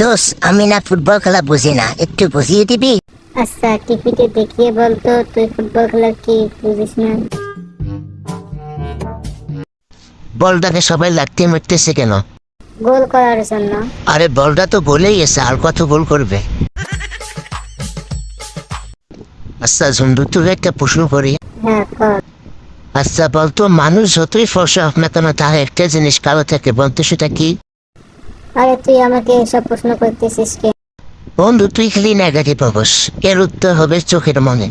দোষ আমি না ফুটবল খেলা বুঝি না একটু বুঝিয়ে দিবি? আচ্ছা টিভিতে দেখিয়ে বলতো তুই ফুটবল খেলা কি বুঝিস না? বলটাকে সবাই লাগতে মারতেছে কেন? গোল করার জন্য। আরে বলটা তো বলেই এসে আর কত গোল করবে? আচ্ছা ঝুন্ডু তুই একটা প্রশ্ন করি। হ্যাঁ কর। আচ্ছা বলতো মানুষ যতই ফসা হোক না কেন তার একটা জিনিস কালো থাকে বলতো সেটা কি? আরে তুই আমাকে এসব প্রশ্ন করতেছিস কে? বন্ধু তুই খালি নেগেটিভ এর উত্তর হবে চোখের মনে।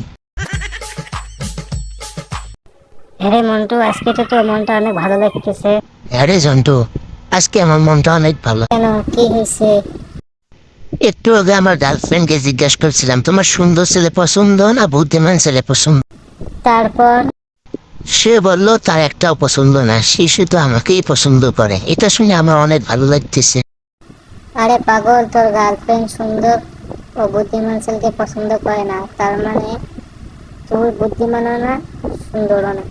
আরে মন্টু আজকে তো তোর মনটা অনেক ভালো লাগতেছে। আরে জন্টু আজকে আমার মনটা অনেক ভালো। কেন? কি হয়েছে? একটু আগে আমার গার্লফ্রেন্ডকে জিজ্ঞাসা করছিলাম তোমার সুন্দর ছেলে পছন্দ না বুদ্ধিমান ছেলে পছন্দ? তারপর? সে বলল তার একটাও পছন্দ না সে শুধু আমাকেই পছন্দ করে। এটা শুনে আমার অনেক ভালো লাগতেছে। আরে পাগল তোর গার্লফ্রেন্ড সুন্দর ও বুদ্ধিমান ছেলেকে পছন্দ করে না। তার মানে তুই বুদ্ধিমানও না সুন্দরও না।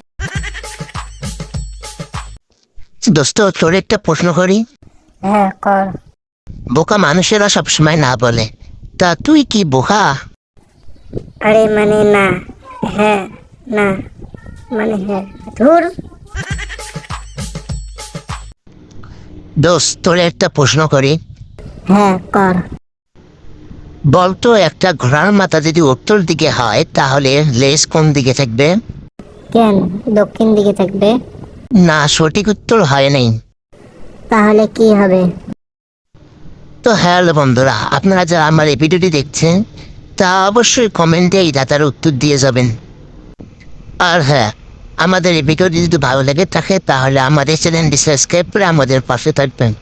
দোস্ত তোর একটা প্রশ্ন করি। হ্যাঁ কর। বোকা মানুষেরা সবসময় না বলে। তা তুই কি বোকা? আরে মানে না হ্যাঁ না মানে হ্যাঁ ধুর। দোস্ত তোর একটা প্রশ্ন করি। হ্যাঁ কর? বলতো একটা ঘোড়ার মাথা যদি উত্তর দিকে হয় তাহলে লেজ কোন দিকে থাকবে? কেন? দক্ষিণ দিকে থাকবে? না সঠিক উত্তর হয় নাই। তাহলে কি হবে? তো হ্যালো বন্ধুরা আপনারা যারা আমার এই ভিডিওটি দেখছেন তা অবশ্যই কমেন্টে এই দাতার উত্তর দিয়ে যাবেন। আর হ্যাঁ আমাদের এই ভিডিওটি যদি ভালো লেগে থাকে তাহলে আমাদের চ্যানেলটি সাবস্ক্রাইব করে আমাদের পাশে থাকবেন।